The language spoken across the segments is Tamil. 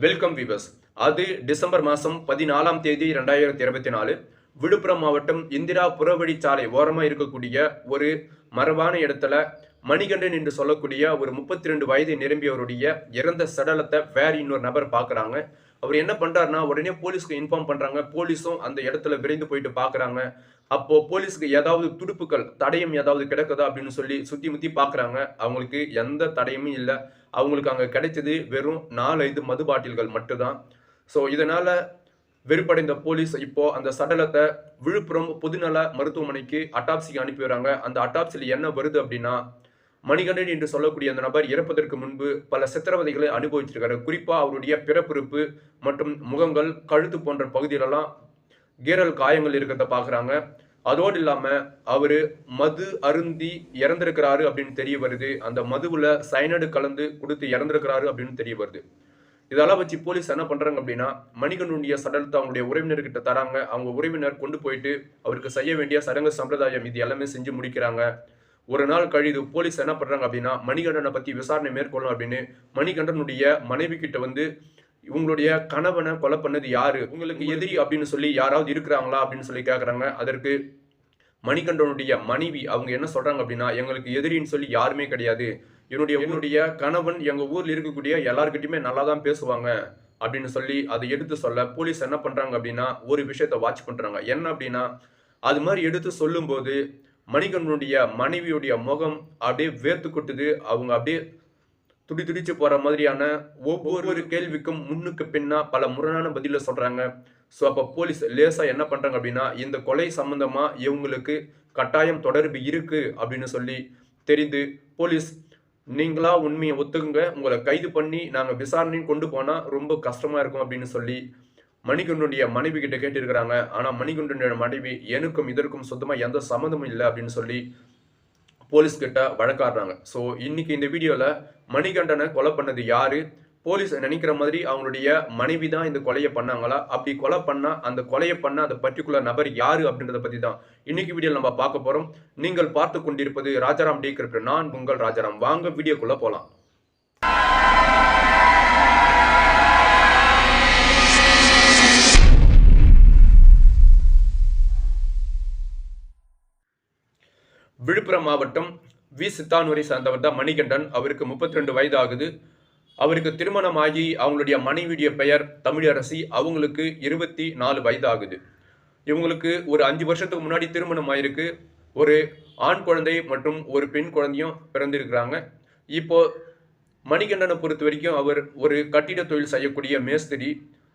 வெல்கம் வீவர்ஸ் அது டிசம்பர் மாதம் பதினாலாம் தேதி ரெண்டாயிரத்தி இருபத்தி நாலு. விழுப்புரம் மாவட்டம் இந்திரா புறவழிச்சாலை ஓரமாக இருக்கக்கூடிய ஒரு மரபான இடத்துல மணிகண்டன் என்று சொல்லக்கூடிய ஒரு முப்பத்தி ரெண்டு வயது நிரம்பியவருடைய இறந்த சடலத்தை வேற இன்னொரு நபர் பார்க்குறாங்க. அவர் என்ன பண்ணுறாருனா உடனே போலீஸ்க்கு இன்ஃபார்ம் பண்ணுறாங்க போலீஸும் அந்த இடத்துல விரைந்து போயிட்டு பார்க்குறாங்க. அப்போது போலீஸ்க்கு ஏதாவது துடுப்புகள் தடயம் ஏதாவது கிடக்குதா அப்படின்னு சொல்லி சுற்றி முத்தி பார்க்குறாங்க. அவங்களுக்கு எந்த தடயமும் இல்லை. அவங்களுக்கு அங்கே கிடைச்சது வெறும் நாலு மது பாட்டில்கள் மட்டும்தான். ஸோ இதனால் வெறுப்படைந்த போலீஸ் இப்போ அந்த சடலத்தை விழுப்புரம் பொதுநல மருத்துவமனைக்கு அட்டாப்சிக்கு அனுப்பி வராங்க. அந்த அட்டாப்சியில் என்ன வருது அப்படின்னா மணிகண்டன் என்று சொல்லக்கூடிய அந்த நபர் இறப்பதற்கு முன்பு பல சித்திரவதைகளை அனுபவிச்சிருக்காரு. குறிப்பாக அவருடைய பிறப்புறுப்பு மற்றும் முகங்கள் கழுத்து போன்ற பகுதியிலெல்லாம் கீரல் காயங்கள் இருக்கிறத பார்க்குறாங்க. அதோடு இல்லாமல் அவர் மது அருந்தி இறந்திருக்கிறாரு அப்படின்னு தெரிய வருது. அந்த மதுவில் சைனடு கலந்து கொடுத்து இறந்திருக்கிறாரு அப்படின்னு தெரிய வருது. இதெல்லாம் வச்சு போலீஸ் என்ன பண்ணுறாங்க அப்படின்னா மணிகண்டனுடைய சடலத்தை அவங்களுடைய உறவினர்கிட்ட தராங்க. அவங்க உறவினர் கொண்டு போயிட்டு அவருக்கு செய்ய வேண்டிய சடங்கு சம்பிரதாயம் இது எல்லாமே செஞ்சு முடிக்கிறாங்க. ஒரு நாள் கழிது போலீஸ் என்ன பண்ணுறாங்க அப்படின்னா மணிகண்டனை பற்றி விசாரணை மேற்கொள்ளணும் அப்படின்னு மணிகண்டனுடைய மனைவி கிட்ட வந்து உங்களுடைய கணவனை கொலை பண்ணது யாரு? உங்களுக்கு எதிரி அப்படின்னு சொல்லி யாராவது இருக்கிறாங்களா அப்படின்னு சொல்லி கேட்குறாங்க அதற்கு மணிகண்டனுடைய மனைவி அவங்க என்ன சொல்றாங்க அப்படின்னா எங்களுக்கு எதிரின்னு சொல்லி யாருமே கிடையாது. என்னுடைய என்னுடைய கணவன் எங்க ஊர்ல இருக்கக்கூடிய எல்லாருக்கிட்டையுமே நல்லா தான் பேசுவாங்க அப்படின்னு சொல்லி அதை எடுத்து சொல்ல போலீஸ் என்ன பண்றாங்க அப்படின்னா ஒரு விஷயத்த வாட்ச் பண்றாங்க. என்ன அப்படின்னா அது மாதிரி எடுத்து சொல்லும்போது மணிகண்டனுடைய மனைவியுடைய முகம் அப்படியே வேர்த்து கொட்டுது. அவங்க அப்படியே துடி துடிச்சு போற மாதிரியான ஒவ்வொரு கேள்விக்கும் முன்னுக்கு பின்னா பல முரணான பதில சொல்றாங்க. ஸோ அப்போ போலீஸ் லேசா என்ன பண்றாங்க அப்படின்னா இந்த கொலை சம்பந்தமா இவங்களுக்கு கட்டாயம் தொடர்பு இருக்கு அப்படின்னு சொல்லி தெரிந்து போலீஸ் நீங்களா உண்மையை ஒத்துக்குங்க உங்களை கைது பண்ணி நாங்கள் விசாரணையும் கொண்டு போனா ரொம்ப கஷ்டமா இருக்கும் அப்படின்னு சொல்லி மணிகண்டனுடைய மனைவி கிட்ட கேட்டிருக்கிறாங்க. ஆனா மணிகண்டனுடைய மனைவி எனக்கும் இதற்கும் சுத்தமா எந்த சம்மந்தமும் இல்லை அப்படின்னு சொல்லி போலீஸ் கிட்ட வழக்காடுறாங்க. ஸோ இன்னைக்கு இந்த வீடியோவில் மணிகண்டனை கொலை பண்ணது யாரு? போலீஸ் நினைக்கிற மாதிரி அவங்களுடைய மனைவி தான் இந்த கொலையை பண்ணாங்களா? அப்படி கொலை பண்ணால் அந்த கொலையை பண்ண அந்த பர்டிகுலர் நபர் யாரு அப்படின்றத பற்றி தான் இன்னைக்கு வீடியோவில் நம்ம பார்க்க போகிறோம் நீங்கள் பார்த்து கொண்டிருப்பது ராஜாராம் டி. கிரிப்ட் நான் உங்கள் ராஜாராம். வாங்க வீடியோக்குள்ளே போகலாம் விழுப்புரம் மாவட்டம் வி. சித்தானூரை சார்ந்தவர் தான் மணிகண்டன். அவருக்கு முப்பத்தி ரெண்டு வயது ஆகுது அவருக்கு திருமணம் ஆகி அவங்களுடைய மனைவியுடைய பெயர் தமிழரசி. அவங்களுக்கு இருபத்தி நாலு வயது ஆகுது இவங்களுக்கு ஒரு அஞ்சு வருஷத்துக்கு முன்னாடி திருமணம் ஆயிருக்கு. ஒரு ஆண் குழந்தை மற்றும் ஒரு பெண் குழந்தையும் பிறந்திருக்கிறாங்க. இப்போ மணிகண்டனை பொறுத்த வரைக்கும் அவர் ஒரு கட்டிட தொழில் செய்யக்கூடிய மேஸ்திரி.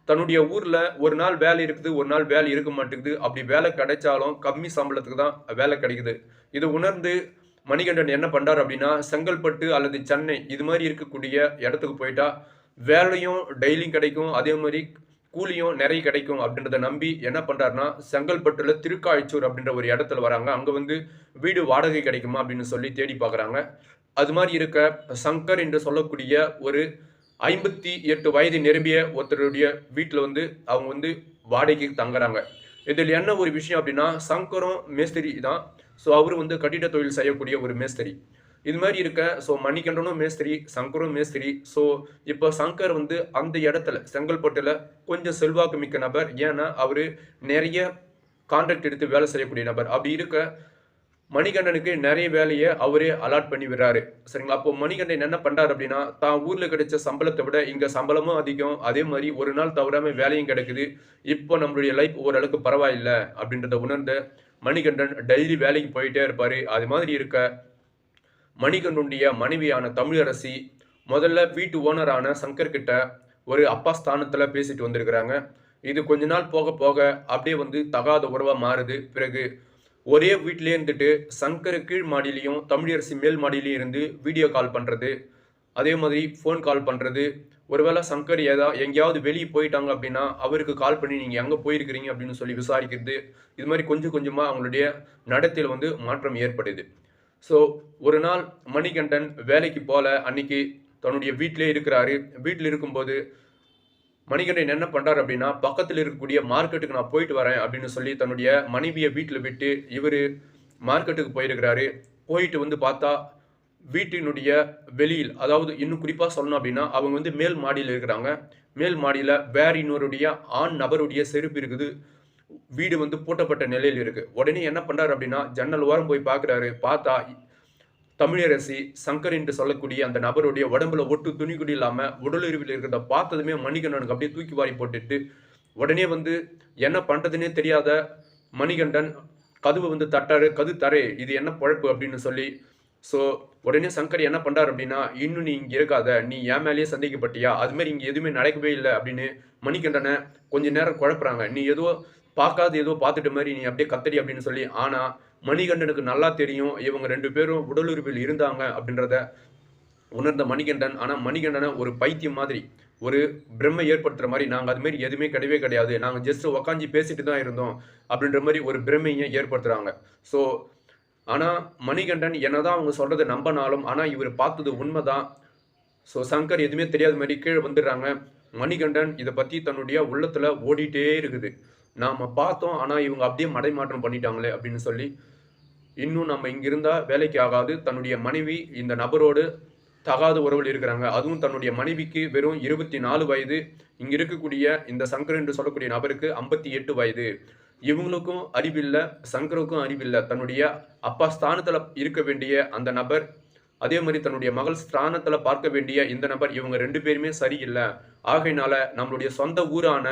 தன்னுடைய ஊரில் ஒரு நாள் வேலை இருக்குது ஒரு நாள் வேலை இருக்க மாட்டேங்குது. அப்படி வேலை கிடைச்சாலும் கம்மி சம்பளத்துக்கு தான் வேலை கிடைக்குது. இதை உணர்ந்து மணிகண்டன் என்ன பண்ணுறார் அப்படின்னா செங்கல்பட்டு அல்லது சென்னை இது மாதிரி இருக்கக்கூடிய இடத்துக்கு போயிட்டா வேலையும் டெய்லியும் கிடைக்கும் அதே மாதிரி கூலியும் நிறைய கிடைக்கும் அப்படின்றத நம்பி என்ன பண்ணுறாருன்னா செங்கல்பட்டுல திருக்காய்ச்சூர் அப்படின்ற ஒரு இடத்துல வராங்க. அங்கே வந்து வீடு வாடகை கிடைக்குமா அப்படின்னு சொல்லி தேடி பார்க்குறாங்க. அது மாதிரி இருக்க சங்கர் என்று சொல்லக்கூடிய ஒரு ஐம்பத்தி எட்டு வயது நிரம்பிய ஒருத்தருடைய வீட்டில் வந்து அவங்க வந்து வாடகைக்கு தங்குறாங்க. இதில் என்ன ஒரு விஷயம் அப்படின்னா சங்கரும் மேஸ்திரி தான் ஸோ அவர் வந்து கட்டிட தொழில் செய்யக்கூடிய ஒரு மேஸ்திரி. இது மாதிரி இருக்க ஸோ மணிகண்டனும் மேஸ்திரி சங்கரும் மேஸ்திரி. ஸோ இப்போ சங்கர் வந்து அந்த இடத்துல செங்கல்பட்டில் கொஞ்சம் செல்வாக்கு மிக்க நபர். ஏன்னா அவர் நிறைய கான்ட்ராக்ட் எடுத்து வேலை செய்யக்கூடிய நபர். அப்படி இருக்க மணிகண்டனுக்கு நிறைய வேலையை அவரே அலாட் பண்ணி விடுறாரு. சரிங்களா? அப்போ மணிகண்டன் என்ன பண்ணுறாரு அப்படின்னா தான் ஊரில் கிடைச்ச சம்பளத்தை விட இங்கே சம்பளமும் அதிகம். அதே மாதிரி ஒரு நாள் தவறாமல் வேலையும் கிடைக்குது. இப்போ நம்மளுடைய லைஃப் ஓரளவுக்கு பரவாயில்லை அப்படின்றத உணர்ந்த மணிகண்டன் டெய்லி வேலைக்கு போயிட்டே இருப்பார். அது மாதிரி இருக்க மணிகண்டனுடைய மனைவியான தமிழரசி முதல்ல வீட்டு ஓனரான சங்கர் கிட்ட ஒரு அப்பா ஸ்தானத்தில் பேசிட்டு வந்திருக்கிறாங்க. இது கொஞ்ச நாள் போக போக அப்படியே வந்து தகாத உறவாக மாறுது. பிறகு ஒரே வீட்டிலே இருந்துட்டு சங்கர் கீழ் மாடியிலையும் தமிழரசி மேல் மாடியிலையும் இருந்து வீடியோ கால் பண்ணுறது அதே மாதிரி ஃபோன் கால் பண்ணுறது ஒருவேளை சங்கர் ஏதா எங்கேயாவது வெளியே போயிட்டாங்க அப்படின்னா அவருக்கு கால் பண்ணி நீங்கள் எங்கே போயிருக்கிறீங்க அப்படின்னு சொல்லி விசாரிக்கிறது இது மாதிரி கொஞ்சம் கொஞ்சமாக அவங்களுடைய நடத்தையில் வந்து மாற்றம் ஏற்படுது. ஸோ ஒரு நாள் மணிகண்டன் வேலைக்கு போல அன்னைக்கு தன்னுடைய வீட்டிலே இருக்கிறாரு. வீட்டில் இருக்கும்போது மணிகண்டன் என்ன பண்ணுறார் அப்படின்னா பக்கத்தில் இருக்கக்கூடிய மார்க்கெட்டுக்கு நான் போயிட்டு வரேன் அப்படின்னு சொல்லி தன்னுடைய மனைவியை வீட்டில் விட்டு இவர் மார்க்கெட்டுக்கு போயிருக்கிறாரு. போயிட்டு வந்து பார்த்தா வீட்டினுடைய வெளியில் அதாவது இன்னும் குறிப்பாக சொல்லணும் அப்படின்னா அவங்க வந்து மேல் மாடியில் இருக்கிறாங்க. மேல் மாடியில் வேற இன்னொருடைய ஆண் நபருடைய செருப்பு இருக்குது. வீடு வந்து பூட்டப்பட்ட நிலையில் இருக்குது உடனே என்ன பண்ணுறாரு அப்படின்னா ஜன்னல் ஓரம் போய் பார்க்குறாரு பார்த்தா தமிழரசி சங்கர் என்று சொல்லக்கூடிய அந்த நபருடைய உடம்புல ஒட்டு துணி குடி இல்லாமல் உடலுறவில் இருக்கிறத பார்த்ததுமே மணிகண்டனுக்கு அப்படியே தூக்கி வாரி போட்டுட்டு உடனே வந்து என்ன பண்ணுறதுனே தெரியாத மணிகண்டன் கதுவை வந்து தட்டாரு. கது தரே இது என்ன பழப்பு? அப்படின்னு சொல்லி ஸோ உடனே சங்கர் என்ன பண்ணுறார் அப்படின்னா இன்னும் நீ இங்கே இருக்காத. நீ என் மேலேயே சந்தேகப்பட்டியா? அதுமாரி இங்கே எதுவுமே நடக்கவே இல்லை. அப்படின்னு மணிகண்டனை கொஞ்ச நேரம் குழப்புறாங்க. நீ ஏதோ பார்க்காத ஏதோ பார்த்துட்ட மாதிரி நீ அப்படியே கத்தடி அப்படின்னு சொல்லி ஆனால் மணிகண்டனுக்கு நல்லா தெரியும் இவங்க ரெண்டு பேரும் உடலுறுப்பில் இருந்தாங்க அப்படின்றத உணர்ந்த மணிகண்டன். ஆனால் மணிகண்டனை ஒரு பைத்தியம் மாதிரி ஒரு பிரம்மை ஏற்படுத்துகிற மாதிரி நாங்கள் அதுமாரி எதுவுமே கிடையவே கிடையாது. நாங்கள் ஜஸ்ட் உக்காஞ்சி பேசிட்டு தான் இருந்தோம் அப்படின்ற மாதிரி ஒரு பிரம்மையை ஏற்படுத்துகிறாங்க ஸோ ஆனால் மணிகண்டன் என்னதான் அவங்க சொல்கிறது நம்பினாலும் ஆனால் இவர் பார்த்தது உண்மைதான். ஸோ சங்கர் எதுவுமே தெரியாத மாதிரி கீழே வந்துடுறாங்க. மணிகண்டன் இதை பற்றி தன்னுடைய உள்ளத்தில் ஓடிட்டே இருக்குது. நாம் பார்த்தோம் ஆனால் இவங்க அப்படியே மடைமாற்றம் பண்ணிட்டாங்களே அப்படின்னு சொல்லி இன்னும் நம்ம இங்கே இருந்தால் வேலைக்கு ஆகாது. தன்னுடைய மனைவி இந்த நபரோடு தகாத உறவில் இருக்கிறாங்க. அதுவும் தன்னுடைய மனைவிக்கு வெறும் இருபத்தி நாலு வயது. இங்கே இருக்கக்கூடிய இந்த சங்கர் என்று சொல்லக்கூடிய நபருக்கு ஐம்பத்தி எட்டு வயது. இவங்களுக்கும் அறிவில்லை சங்கருக்கும் அறிவில்லை. தன்னுடைய அப்பா ஸ்தானத்தில் இருக்க வேண்டிய அந்த நபர் அதே மாதிரி தன்னுடைய மகள் ஸ்தானத்தில் பார்க்க வேண்டிய இந்த நபர் இவங்க ரெண்டு பேருமே சரியில்லை. ஆகையினால நம்மளுடைய சொந்த ஊரான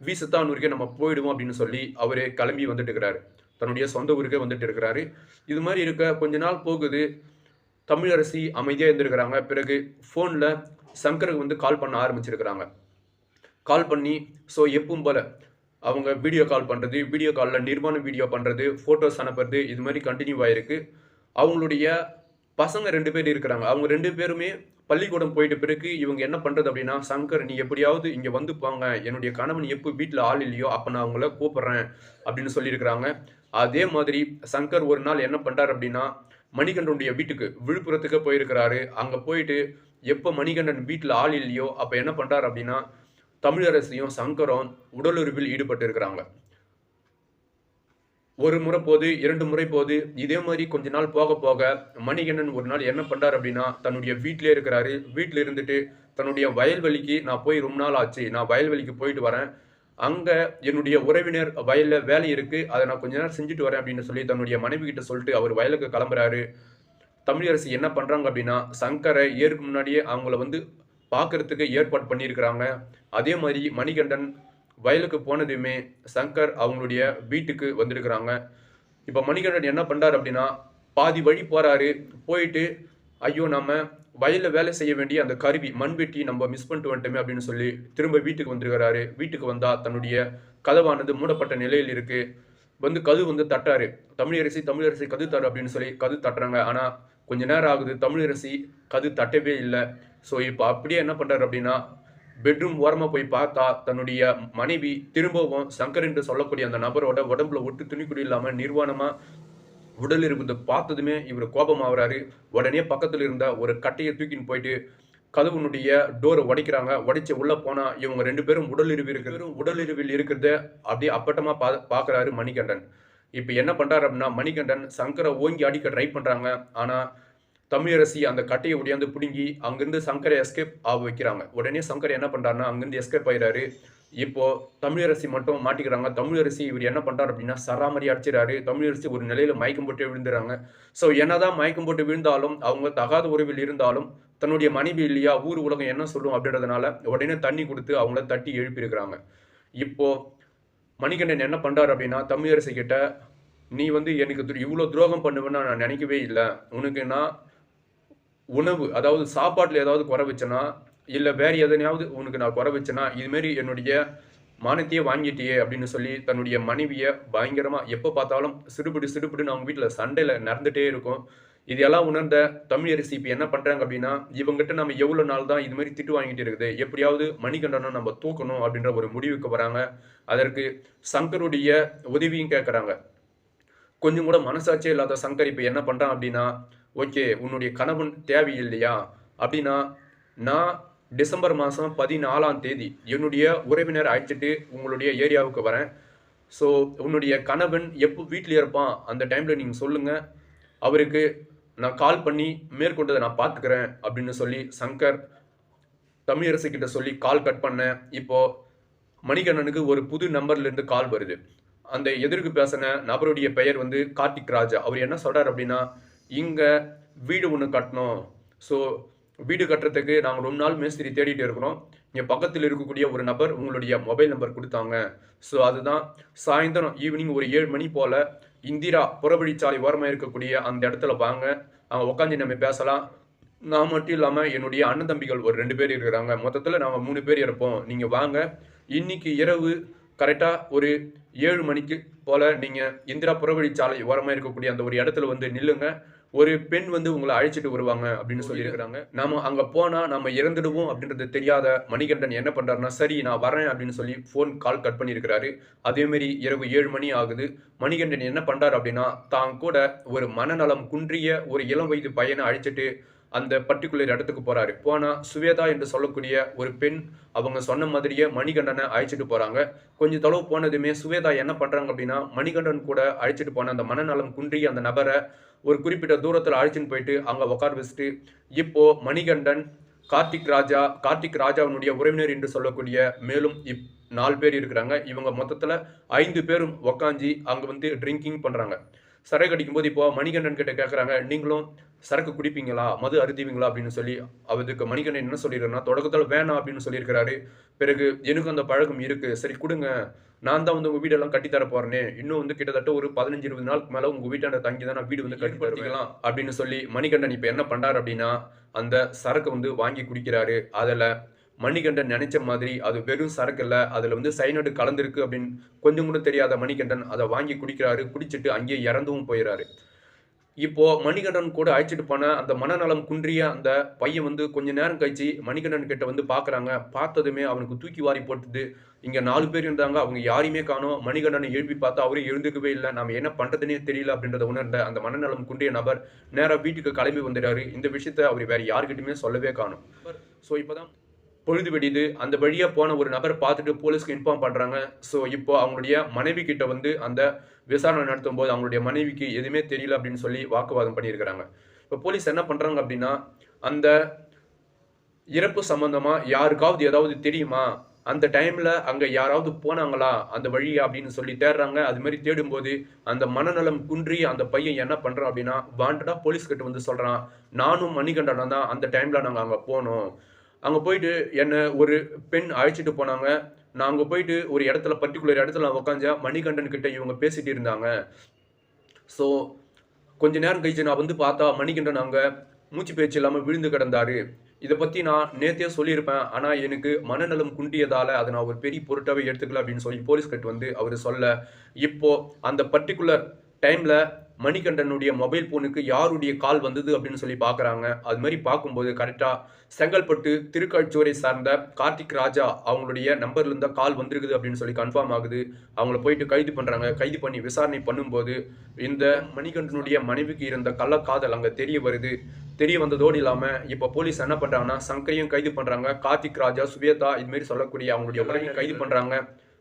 வீசத்தானூருக்கே நம்ம போயிடுவோம் அப்படின்னு சொல்லி அவர் கிளம்பி வந்துட்டு இருக்கிறாரு தன்னுடைய சொந்த ஊருக்கே வந்துட்டு இருக்கிறாரு இது மாதிரி இருக்க கொஞ்ச நாள் போகுது. தமிழரசி அமைதியாக இருந்திருக்கிறாங்க. பிறகு ஃபோனில் சங்கருக்கு வந்து கால் பண்ண ஆரம்பிச்சிருக்கிறாங்க. கால் பண்ணி ஸோ எப்பவும் போல அவங்க வீடியோ கால் பண்ணுறது வீடியோ காலில் நிர்மாணம் வீடியோ பண்ணுறது ஃபோட்டோஸ் அனுப்புறது இது மாதிரி கண்டினியூ ஆகிருக்கு அவங்களுடைய பசங்க ரெண்டு பேர் இருக்கிறாங்க. அவங்க ரெண்டு பேருமே பள்ளிக்கூடம் போயிட்ட பிறகு இவங்க என்ன பண்ணுறது அப்படின்னா சங்கர் நீ எப்படியாவது இங்கே வந்து போங்க. என்னுடைய கணவன் எப்போ வீட்டில் ஆள் இல்லையோ அப்போ நான் அவங்கள கூப்பிட்றேன். அப்படின்னு சொல்லியிருக்கிறாங்க. அதே மாதிரி சங்கர் ஒரு நாள் என்ன பண்ணுறார் அப்படின்னா மணிகண்டனுடைய வீட்டுக்கு விழுப்புரத்துக்கு போயிருக்கிறாரு. அங்கே போயிட்டு எப்போ மணிகண்டன் வீட்டில் ஆள் இல்லையோ அப்போ என்ன பண்ணுறார் அப்படின்னா தமிழரசியும் சங்கரும் உடலுறவில் ஈடுபட்டிருக்கிறாங்க. ஒரு முறை போது இரண்டு முறை போது இதே மாதிரி கொஞ்ச நாள் போக போக மணிகண்டன் ஒரு நாள் என்ன பண்றாரு அப்படின்னா தன்னுடைய வீட்டிலே இருக்கிறாரு. வீட்டில் இருந்துட்டு தன்னுடைய வயல்வெளிக்கு நான் போய் ரொம்ப நாள் ஆச்சு. நான் வயல்வெளிக்கு போயிட்டு வரேன். அங்கே என்னுடைய உறவினர் வயலில் வேலை இருக்குது அதை நான் கொஞ்ச நேரம் செஞ்சுட்டு வரேன் அப்படின்னு சொல்லி தன்னுடைய மனைவி கிட்ட சொல்லிட்டு அவர் வயலுக்கு கிளம்புறாரு. தமிழரசு என்ன பண்ணுறாங்க அப்படின்னா சங்கரை ஏறுக்கு முன்னாடியே அவங்கள வந்து பார்க்கறதுக்கு ஏற்பாடு பண்ணியிருக்கிறாங்க. அதே மாதிரி மணிகண்டன் வயலுக்கு போனதுமே சங்கர் அவங்களுடைய வீட்டுக்கு வந்திருக்கிறாங்க. இப்போ மணிகண்டன் என்ன பண்றாரு அப்படின்னா பாதி வழி போகிறாரு போயிட்டு ஐயோ நம்ம வயலில் வேலை செய்ய வேண்டிய அந்த கருவி மண்வெட்டி நம்ம மிஸ் பண்ணிட்டு வந்துட்டோமே அப்படின்னு சொல்லி திரும்ப வீட்டுக்கு வந்திருக்கிறாரு. வீட்டுக்கு வந்தால் தன்னுடைய கதவானது மூடப்பட்ட நிலையில் இருக்குது வந்து கது வந்து தட்டாரு. தமிழரசி தமிழரசி கது தரு அப்படின்னு சொல்லி கது தட்டுறாங்க. ஆனால் கொஞ்ச நேரம் ஆகுது. தமிழரசி கது தட்டவே இல்லை. ஸோ இப்போ அப்படியே என்ன பண்ணுறாரு அப்படின்னா பெட்ரூம் ஓரமாக போய் பார்த்தா தன்னுடைய மனைவி திரும்பவும் சங்கர் என்று சொல்லக்கூடிய அந்த நபரோட உடம்புல ஒட்டு துணிக்குடி இல்லாமல் நிர்வாணமாக உடல் இருக்குது பார்த்ததுமே இவர் கோபமாகறாரு. உடனே பக்கத்தில் இருந்த ஒரு கட்டையை தூக்கின்னு போயிட்டு கதவுனுடைய டோரை உடைக்கிறாங்க. உடைச்சு உள்ளே போனால் இவங்க ரெண்டு பேரும் உடல் உடலிருவி இருக்கிற உடலிருவில் இருக்கிறத அப்படியே அப்பட்டமாக பா பார்க்குறாரு மணிகண்டன். இப்போ என்ன பண்ணுறாரு அப்படின்னா மணிகண்டன் சங்கரை ஓங்கி அடிக்க ட்ரை பண்ணுறாங்க ஆனால் தமிழரசி அந்த கட்டையை ஒடியாந்து பிடுங்கி அங்கிருந்து சங்கரை எஸ்கேப் ஆக வைக்கிறாங்க. உடனே சங்கர் என்ன பண்ணுறாருன்னா அங்கிருந்து எஸ்கேப் ஆயிடுறாரு இப்போ தமிழரசி மட்டும் மாட்டிக்கிறாங்க. தமிழரசி இவர் என்ன பண்ணுறாரு அப்படின்னா சராமரி அடிச்சிடறாரு தமிழரசி ஒரு நிலையில மயக்கம் போட்டு விழுந்துறாங்க. ஸோ என்னதான் மயக்கம் போட்டு விழுந்தாலும் அவங்க தகாத உறவில் இருந்தாலும் தன்னுடைய மனைவி இல்லையா ஊர் உலகம் என்ன சொல்லும் அப்படின்றதுனால உடனே தண்ணி கொடுத்து அவங்கள தட்டி எழுப்பியிருக்கிறாங்க. இப்போ மணிகண்டன் என்ன பண்ணுறாரு அப்படின்னா தமிழரசி கிட்ட நீ வந்து எனக்கு து- துரோகம் பண்ணுவேன்னு நான் நினைக்கவே இல்லை. உனக்கு நான் உணவு அதாவது சாப்பாட்டில் ஏதாவது குறை வச்சேனா இல்லை வேறு எதனையாவது உனக்கு நான் குறை வச்சேன்னா இதுமாரி என்னுடைய மானத்தையே வாங்கிட்டியே அப்படின்னு சொல்லி தன்னுடைய மனைவியை பயங்கரமாக எப்போ பார்த்தாலும் சிறுபிடி சிறுபிடுன்னு அவங்க வீட்டில் சண்டையில் நடந்துகிட்டே இருக்கும். இதெல்லாம் உணர்ந்த தமிழரசி இப்போ என்ன பண்ணுறாங்க அப்படின்னா இவங்ககிட்ட நம்ம எவ்வளோ நாள் தான் இது மாதிரி திட்டு வாங்கிட்டு இருக்குது எப்படியாவது மணிகண்டனம் நம்ம தூக்கணும் அப்படின்ற ஒரு முடிவுக்கு வராங்க. அதற்கு சங்கருடைய உதவியும் கேட்குறாங்க கொஞ்சம் கூட மனசாட்சியே இல்லாத சங்கர் இப்போ என்ன பண்ணுறான் அப்படின்னா ஓகே உன்னுடைய கணவன் தேவையில்லையா? அப்படின்னா நான் டிசம்பர் மாதம் பதினாலாம் தேதி என்னுடைய உறவினர் அழைச்சிட்டு உங்களுடைய ஏரியாவுக்கு வரேன். ஸோ உன்னுடைய கணவன் எப்போ வீட்டில் இருப்பான் அந்த டைமில் நீங்கள் சொல்லுங்கள் அவருக்கு நான் கால் பண்ணி மேற்கொண்டதை நான் பார்த்துக்கிறேன் அப்படின்னு சொல்லி சங்கர் தமிழரசு கிட்ட சொல்லி கால் கட் பண்ணேன். இப்போ மணிகண்ணனுக்கு ஒரு புது நம்பர்லேருந்து கால் வருது. அந்த எதிர்க்கு பேசின நபருடைய பெயர் வந்து கார்த்திக் ராஜா. அவர் என்ன சொல்கிறார் அப்படின்னா இங்கே வீடு ஒன்று கட்டணும். ஸோ வீடு கட்டுறதுக்கு நாங்கள் ரொம்ப நாள் மேஸ்திரி தேடிட்டு இருக்கிறோம். இங்கே பக்கத்தில் இருக்கக்கூடிய ஒரு நபர் உங்களுடைய மொபைல் நம்பர் கொடுத்தாங்க. ஸோ அதுதான் சாயந்தரம் ஈவினிங் ஒரு ஏழு மணி போல் இந்திரா புறவழிச்சாலை ஓரமாக இருக்கக்கூடிய அந்த இடத்துல வாங்க. அங்கே உட்காந்து நம்ம பேசலாம். நான் மட்டும் இல்லாமல் என்னுடைய அண்ணன் தம்பிகள் ஒரு ரெண்டு பேர் இருக்கிறாங்க. மொத்தத்தில் நாங்கள் மூணு பேர் இருப்போம். நீங்கள் வாங்க. இன்னைக்கு இரவு கரெக்டாக ஒரு ஏழு மணிக்கு போல் நீங்கள் இந்திரா புறவழிச்சாலை ஓரமாக இருக்கக்கூடிய அந்த ஒரு இடத்துல வந்து நில்லுங்க. ஒரு பெண் வந்து உங்களை அழைச்சிட்டு வருவாங்க அப்படின்னு சொல்லியிருக்கிறாங்க. நம்ம அங்கே போனால் நம்ம இறந்துடுவோம் அப்படின்றது தெரியாத மணிகண்டன் என்ன பண்ணுறாருன்னா சரி நான் வரேன் அப்படின்னு சொல்லி ஃபோன் கால் கட் பண்ணியிருக்கிறாரு. அதேமாரி இரவு ஏழு மணி ஆகுது. மணிகண்டன் என்ன பண்ணுறாரு அப்படின்னா தான் கூட ஒரு மனநலம் குன்றிய ஒரு இளம் வயது பையனை அழைச்சிட்டு அந்த பர்டிகுலர் இடத்துக்கு போகிறாரு போனால் சுவேதா என்று சொல்லக்கூடிய ஒரு பெண் அவங்க சொன்ன மாதிரியே மணிகண்டனை அழைச்சிட்டு போகிறாங்க கொஞ்சம் தொலைவு போனதுமே சுவேதா என்ன பண்ணுறாங்க அப்படின்னா மணிகண்டன் கூட அழைச்சிட்டு போன அந்த மனநலம் குன்றி அந்த நபரை ஒரு குறிப்பிட்ட தூரத்தில் அழைச்சின்னு போயிட்டு அங்கே உட்கார வச்சுட்டு இப்போது மணிகண்டன் கார்த்திக் ராஜா கார்த்திக் ராஜாவினுடைய உறவினர் என்று சொல்லக்கூடிய மேலும் இப் நாலு பேர் இருக்கிறாங்க. இவங்க மொத்தத்தில் ஐந்து பேரும் உக்காஞ்சி அங்கே வந்து ட்ரிங்கிங் பண்ணுறாங்க சரக்கு அடிக்கும்போது இப்போ மணிகண்டன் கிட்ட கேட்குறாங்க நீங்களும் சரக்கு குடிப்பீங்களா? மது அருந்துவீங்களா? அப்படின்னு சொல்லி அவருக்கு மணிகண்டன் என்ன சொல்லியிருக்காருன்னா தொடக்கத்தில் வேணாம் அப்படின்னு சொல்லியிருக்கிறாரு. பிறகு எனக்கு அந்த பழக்கம் இருக்கு. சரி கொடுங்க. நான் தான் வந்து உங்க வீடெல்லாம் கட்டி தர போறேனே. இன்னும் வந்து கிட்டத்தட்ட ஒரு பதினஞ்சு இருபது நாளுக்கு மேல உங்க வீட்டாண்ட தங்கி தான் நான் வீடு வந்து கட்டி தருவேன் அப்படின்னு சொல்லி மணிகண்டன் இப்ப என்ன பண்றாரு அப்படின்னா அந்த சரக்கு வந்து வாங்கி குடிக்கிறாரு. அதுல மணிகண்டன் நினைச்ச மாதிரி அது வெறும் சரக்கு இல்லை. அதில் வந்து சைனடு கலந்துருக்கு அப்படின்னு கொஞ்சம் கூட தெரியாத மணிகண்டன் அதை வாங்கி குடிக்கிறாரு. குடிச்சிட்டு அங்கேயே இறந்தும் போயிடுறாரு இப்போ மணிகண்டன் கூட அழைச்சிட்டு போன அந்த மனநலம் குன்றிய அந்த பையன் வந்து கொஞ்ச நேரம் கழிச்சு மணிகண்டன் கிட்ட வந்து பாக்குறாங்க. பார்த்ததுமே அவனுக்கு தூக்கி வாரி போட்டுது. இங்க நாலு பேர் இருந்தாங்க. அவங்க யாரையுமே காணும். மணிகண்டனை எழுப்பி பார்த்தா அவரே எழுந்துக்கவே இல்லை. நம்ம என்ன பண்றதுனே தெரியல அப்படின்றத உணர்ந்த அந்த மனநலம் குன்றிய நபர் நேரா வீட்டுக்கு கிளம்பி வந்துடுறாரு. இந்த விஷயத்த அவர் வேற யாருக்கிட்டுமே சொல்லவே காணும். ஸோ இப்போதான் பொழுது வெடிது அந்த வழியாக போன ஒரு நபர் பார்த்துட்டு போலீஸ்க்கு இன்ஃபார்ம் பண்ணுறாங்க ஸோ இப்போ அவங்களுடைய மனைவி கிட்ட வந்து அந்த விசாரணை நடத்தும் போது அவங்களுடைய மனைவிக்கு எதுவுமே தெரியல அப்படின்னு சொல்லி வாக்குவாதம் பண்ணியிருக்கிறாங்க. இப்போ போலீஸ் என்ன பண்ணுறாங்க அப்படின்னா அந்த இறப்பு சம்மந்தமாக யாருக்காவது ஏதாவது தெரியுமா? அந்த டைமில் அங்கே யாராவது போனாங்களா? அந்த வழியா அப்படின்னு சொல்லி தேடுறாங்க. அது மாதிரி தேடும்போது அந்த மனநலம் குன்றி அந்த பையன் என்ன பண்ணுறான் அப்படின்னா வாண்டடாக போலீஸ் கிட்ட வந்து சொல்கிறான் நானும் மணிகண்டனும் தான் அந்த டைமில் நாங்கள் அங்கே போனோம். அங்கே போயிட்டு என்னை ஒரு பெண் அழைச்சிட்டு போனாங்க. நான் அங்கே போயிட்டு ஒரு இடத்துல பர்டிகுலர் இடத்துல நான் உட்காந்தேன் மணிகண்டன் கிட்ட இவங்க பேசிட்டு இருந்தாங்க. ஸோ கொஞ்ச நேரம் கழிச்சு நான் வந்து பார்த்தா மணிகண்டன் அங்கே மூச்சு பேச்சு இல்லாமல் விழுந்து கிடந்தாரு. இதை பற்றி நான் நேத்தே சொல்லியிருப்பேன். ஆனால் எனக்கு மனநலம் குண்டியதால் அதை நான் ஒரு பெரிய பொருட்டாகவே எடுத்துக்கல அப்படின்னு சொல்லி போலீஸ் கட் வந்து அவர் சொல்ல இப்போ அந்த பர்டிகுலர் டைமில் மணிகண்டனுடைய மொபைல் ஃபோனுக்கு யாருடைய கால் வந்தது அப்படின்னு சொல்லி பார்க்குறாங்க அது மாதிரி பார்க்கும்போது கரெக்டாக செங்கல்பட்டு திருக்காட்சியூரை சார்ந்த கார்த்திக் ராஜா அவங்களுடைய நம்பர்லேருந்து கால் வந்திருக்குது அப்படின்னு சொல்லி கன்ஃபார்ம் ஆகுது. அவங்கள போயிட்டு கைது பண்ணுறாங்க கைது பண்ணி விசாரணை பண்ணும்போது இந்த மணிகண்டனுடைய மனைவிக்கு இருந்த கள்ளக்காதல் அங்கே தெரிய வருது. தெரிய வந்ததோடு இல்லாமல் இப்போ போலீஸ் என்ன பண்ணுறாங்கன்னா சங்கரையும் கைது பண்ணுறாங்க கார்த்திக் ராஜா சுவேதா இதுமாரி சொல்லக்கூடிய அவங்களுடைய உறவையும் கைது பண்ணுறாங்க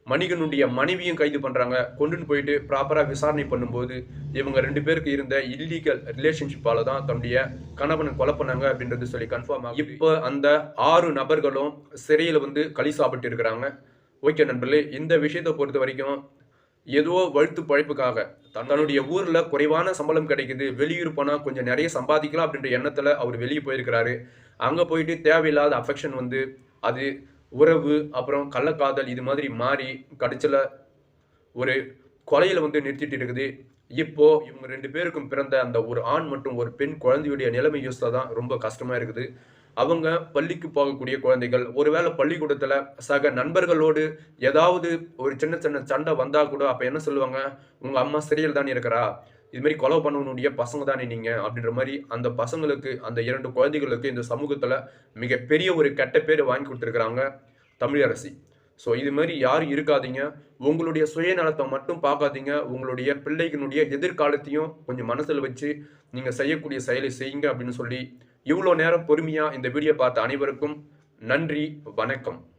மணிகனுடைய மனைவியும் கைது பண்ணுறாங்க கொண்டுன்னு போயிட்டு ப்ராப்பராக விசாரணை பண்ணும்போது இவங்க ரெண்டு பேருக்கு இருந்த இல்லீகல் ரிலேஷன்ஷிப்பால் தான் தன்னுடைய கணவனை கொலை பண்ணாங்க அப்படின்றது சொல்லி கன்ஃபார்ம் ஆகும் இப்போ அந்த ஆறு நபர்களும் சிறையில் வந்து களி சாப்பிட்டு இருக்கிறாங்க. ஓகே நண்பர்களே இந்த விஷயத்தை பொறுத்த வரைக்கும் ஏதோ வழுத்து பழைப்புக்காக தன்னுடைய ஊரில் குறைவான சம்பளம் கிடைக்குது. வெளியூர் போனால் கொஞ்சம் நிறைய சம்பாதிக்கலாம் அப்படின்ற எண்ணத்தில் அவர் வெளியே போயிருக்கிறாரு. அங்கே போயிட்டு தேவையில்லாத அஃபெக்ஷன் வந்து அது உறவு அப்புறம் கள்ளக்காதல் இது மாதிரி மாறி கடைசியில் ஒரு கொலையில் வந்து நிறுத்திட்டு இருக்குது. இப்போ இவங்க ரெண்டு பேருக்கும் பிறந்த அந்த ஒரு ஆண் மற்றும் ஒரு பெண் குழந்தையுடைய நிலைமை யோசித்தா தான் ரொம்ப கஷ்டமா இருக்குது. அவங்க பள்ளிக்கு போகக்கூடிய குழந்தைகள் ஒருவேளை பள்ளிக்கூடத்தில் சக நண்பர்களோடு ஏதாவது ஒரு சின்ன சின்ன சண்டை வந்தால் கூட அப்போ என்ன சொல்லுவாங்க? உங்கள் அம்மா சிறையில் தான் இருக்கிறா? இது மாதிரி கொலை பண்ணவனுடைய பசங்க தானே நீங்கள் அப்படின்ற மாதிரி அந்த பசங்களுக்கு அந்த இரண்டு குழந்தைகளுக்கு இந்த சமூகத்தில் மிகப்பெரிய ஒரு கெட்ட பேர் வாங்கி கொடுத்துருக்குறாங்க தமிழரசி ஸோ இது மாதிரி யாரும் இருக்காதீங்க. உங்களுடைய சுயநலத்தை மட்டும் பார்க்காதீங்க உங்களுடைய பிள்ளைகளுடைய எதிர்காலத்தையும் கொஞ்சம் மனசில் வச்சு நீங்கள் செய்யக்கூடிய செயலை செய்யுங்க அப்படின்னு சொல்லி இவ்வளோ நேரம் பொறுமையாக இந்த வீடியோ பார்த்த அனைவருக்கும் நன்றி வணக்கம்.